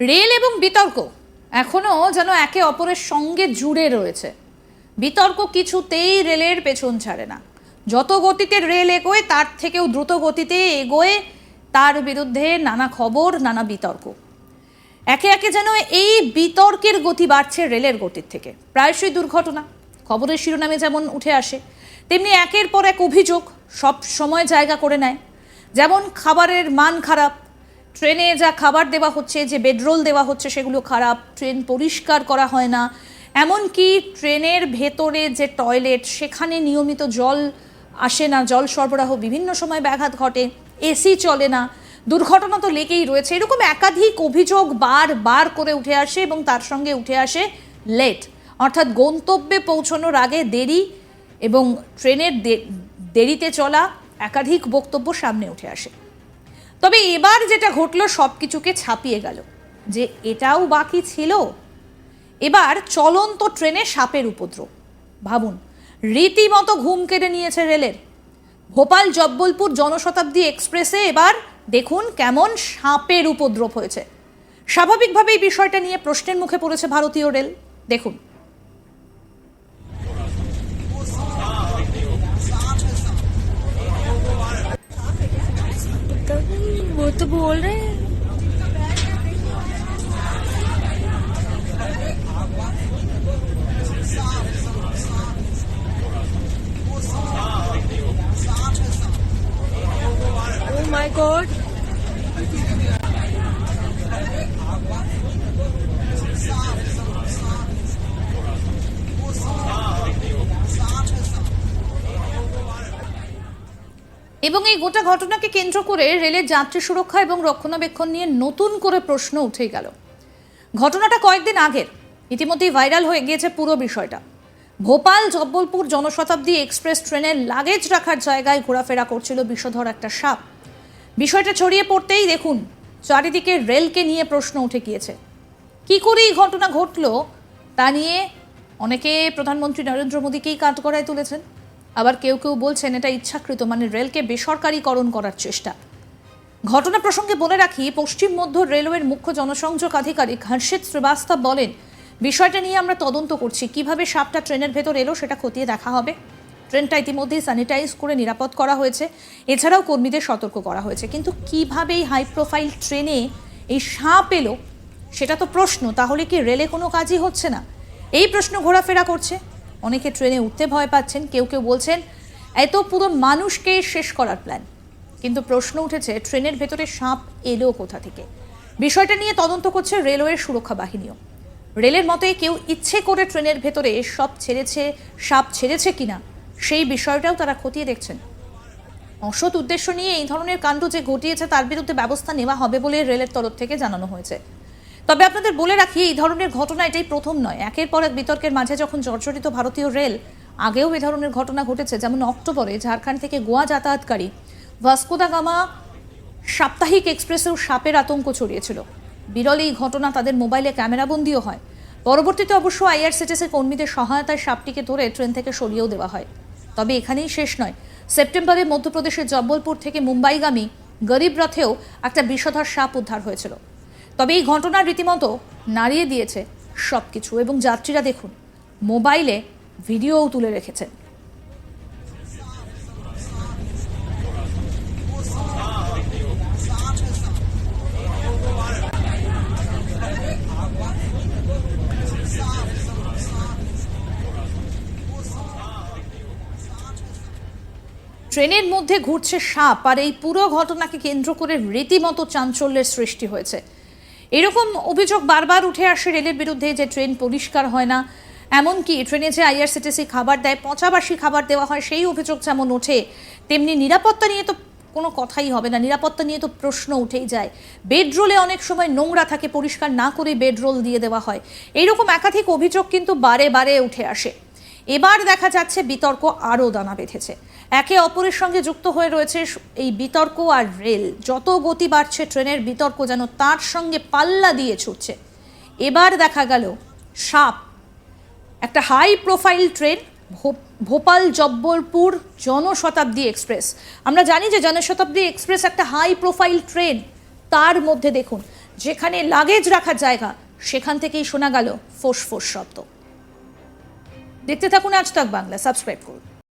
Rail এবং বিতর্ক এখনও যেন একে অপরের সঙ্গে জুড়ে রয়েছে। বিতর্ক কিছুতেই রেলের পেছন ছাড়ে না। যত গতিতে রেল এগোয়, তার থেকেও দ্রুত গতিতে এগোয়, তার বিরুদ্ধে নানা খবর, নানা বিতর্ক। একে একে যেন এই বিতর্কের গতি বাড়ছে রেলের গতির থেকে। প্রায়শই দুর্ঘটনা, খবরের শিরোনামে যেমন উঠে আসে, তেমনি একের পর এক অভিযোগ সব সময় জায়গা করে নেয়। যেমন খাবারের মান খারাপ ট্রেনে যা খাবার দেওয়া হচ্ছে, যে বেডরোল দেওয়া হচ্ছে, সেগুলো খারাপ, ট্রেন পরিষ্কার করা হয় না। এমনকি ট্রেনের ভেতরে যে টয়লেট, সেখানে নিয়মিত জল আসে না, জল সরবরাহ বিভিন্ন সময় ব্যাঘাত ঘটে, এসি চলে না। দুর্ঘটনা তো লেগেই রয়েছে। এরকম একাধিক অভিযোগ বার বার করে উঠে আসে এবং তার সঙ্গে উঠে আসে লেট। অর্থাৎ গন্তব্যে পৌঁছানোর আগে দেরি এবং ট্রেনের দেরিতে চলা একাধিক বক্তব্য সামনে উঠে আসে। তবে এবার যেটা ঘটলো সব কিছুকে ছাপিয়ে গেল যে এটাও বাকি ছিল। এবার চলন্ত ট্রেনে সাপের উপদ্রব। ভাবুন, রীতিমতো ঘুম কেড়ে নিয়েছে রেলের। ভোপাল জব্বলপুর জনশতাব্দী এক্সপ্রেসে এবার দেখুন কেমন সাপের উপদ্রব হয়েছে। স্বাভাবিকভাবেই বিষয়টা নিয়ে প্রশ্নের মুখে পড়েছে ভারতীয় রেল। দেখুন वो तो बोल रहे हैं। Oh my এবং এই গোটা ঘটনাকে কেন্দ্র করে রেলের যাত্রী সুরক্ষা এবং রক্ষণাবেক্ষণ নিয়ে নতুন করে প্রশ্ন উঠে গেল। ঘটনাটা কয়েকদিন আগের। ইতিমধ্যেই ভাইরাল হয়ে গিয়েছে পুরো বিষয়টা। ভোপাল জব্বলপুর জনশতাব্দী এক্সপ্রেস ট্রেনের লাগেজ রাখার জায়গায় ঘোরাফেরা করছিল বিষধর একটা সাপ। বিষয়টা ছড়িয়ে পড়তেই দেখুন, চারিদিকে রেলকে নিয়ে প্রশ্ন উঠে গিয়েছে। কি করে এই ঘটনা ঘটলো তা নিয়ে অনেকে প্রধানমন্ত্রী নরেন্দ্র মোদীকেই কাঠ করায় তুলেছেন। আবার কেউ কেউ বলছেন এটা ইচ্ছাকৃত মানে রেলকে বেসরকারীকরণ করার চেষ্টা। ঘটনা প্রসঙ্গে বলে রাখি, পশ্চিম মধ্য রেলওয়ের মুখ্য জনসংযোগ আধিকারিক হর্ষিত শ্রীবাস্তব বলেন, বিষয়টা নিয়ে আমরা তদন্ত করছি। কীভাবে সাপটা ট্রেনের ভেতর এলো সেটা খতিয়ে দেখা হবে। ট্রেনটা ইতিমধ্যেই স্যানিটাইজ করে নিরাপদ করা হয়েছে। এছাড়াও কর্মীদের সতর্ক করা হয়েছে। কিন্তু কীভাবে এই হাই প্রোফাইল ট্রেনে এই সাপ এলো, সেটা তো প্রশ্ন। তাহলে কি রেলে কোনো কাজই হচ্ছে না? এই প্রশ্ন ঘোরাফেরা করছে। অনেকে ট্রেনে উঠতে ভয় পাচ্ছেন, কেউ কেউ বলছেন, এত পুরো মানুষকে শেষ করার প্ল্যান কিন্তু প্রশ্ন উঠেছে, ট্রেনের ভেতরে সাপ এলো কোথা থেকে? বিষয়টা নিয়ে তদন্ত করছে রেলওয়ের সুরক্ষা বাহিনীও। রেলের মতে, কেউ ইচ্ছে করে ট্রেনের ভেতরে সব ছেড়েছে, সাপ ছেড়েছে কিনা, সেই বিষয়টাও তারা খতিয়ে দেখছেন। অসৎ উদ্দেশ্য নিয়ে এই ধরনের কাণ্ড যে ঘটিয়েছে, তার বিরুদ্ধে ব্যবস্থা নেওয়া হবে বলে রেলের তরফ থেকে জানানো হয়েছে। তবে আপনাদের বলে রাখি, এই ধরনের ঘটনা এটাই প্রথম নয়। একের পর এক বিতর্কের মাঝে যখন জর্জরিত ভারতীয় রেল, আগেও এ ধরনের ঘটনা ঘটেছে, যেমন অক্টোবরে ঝাড়খণ্ড থেকে গোয়া যাতায়াতকারী ভাস্কোদা গামা সাপ্তাহিক এক্সপ্রেসেও সাপের আতঙ্ক ছড়িয়েছিল। বিরল এই ঘটনা তাদের মোবাইলে ক্যামেরাবন্দিও হয়। পরবর্তীতে অবশ্য আইআরসিটিসি কর্মীদের সহায়তায় সাপটিকে ধরে ট্রেন থেকে সরিয়েও দেওয়া হয়। তবে এখানেই শেষ নয়। সেপ্টেম্বরে মধ্যপ্রদেশের জব্বলপুর থেকে মুম্বাইগামী গরিব রথেও একটা বিষধর সাপ উদ্ধার হয়েছিল। তবে এই ঘটনা রীতিমতো নাড়িয়ে দিয়েছে সব কিছু এবং যাত্রীরা দেখুন, মোবাইলে ভিডিওও তুলে রেখেছেন। ট্রেনের মধ্যে ঘুরছে সাপ, আর এই পুরো ঘটনাকে কেন্দ্র করে রীতিমতো চাঞ্চল্যের সৃষ্টি হয়েছে। এরকম অভিযোগ বারবার উঠে আসে রেলের বিরুদ্ধে যে ট্রেন পরিষ্কার হয় না। এমনকি ট্রেনে যে আইআরসিটিসি খাবার দেয়, পচাবাসি খাবার দেওয়া হয়, সেই অভিযোগ যেমন ওঠে, তেমনি নিরাপত্তা নিয়ে তো কোনো কথাই হবে না। নিরাপত্তা নিয়ে তো প্রশ্ন উঠেই যায়। বেডরোলে অনেক সময় নোংরা থাকে, পরিষ্কার না করে বেডরোল দিয়ে দেওয়া হয়। এইরকম একাধিক অভিযোগ কিন্তু বারে বারে উঠে আসে। এবার দেখা যাচ্ছে বিতর্ক আরও দানা বেঁধেছে। একে অপরের সঙ্গে যুক্ত হয়ে রয়েছে এই বিতর্ক আর রেল। যত গতি বাড়ছে ট্রেনের, বিতর্ক যেন তার সঙ্গে পাল্লা দিয়ে ছুটছে। এবার দেখা গেল সাপ। একটা high profile train Bhopal Jabalpur Janshatabdi express. আমরা জানি যে জনশতাব্দী এক্সপ্রেস একটা হাই প্রোফাইল ট্রেন। তার মধ্যে দেখুন, যেখানে লাগেজ রাখার জায়গা, সেখান থেকেই শোনা গেল ফোঁস ফোঁস শব্দ। দেখতে থাকুন আজ তাক বাংলা সাবস্ক্রাইব করুন।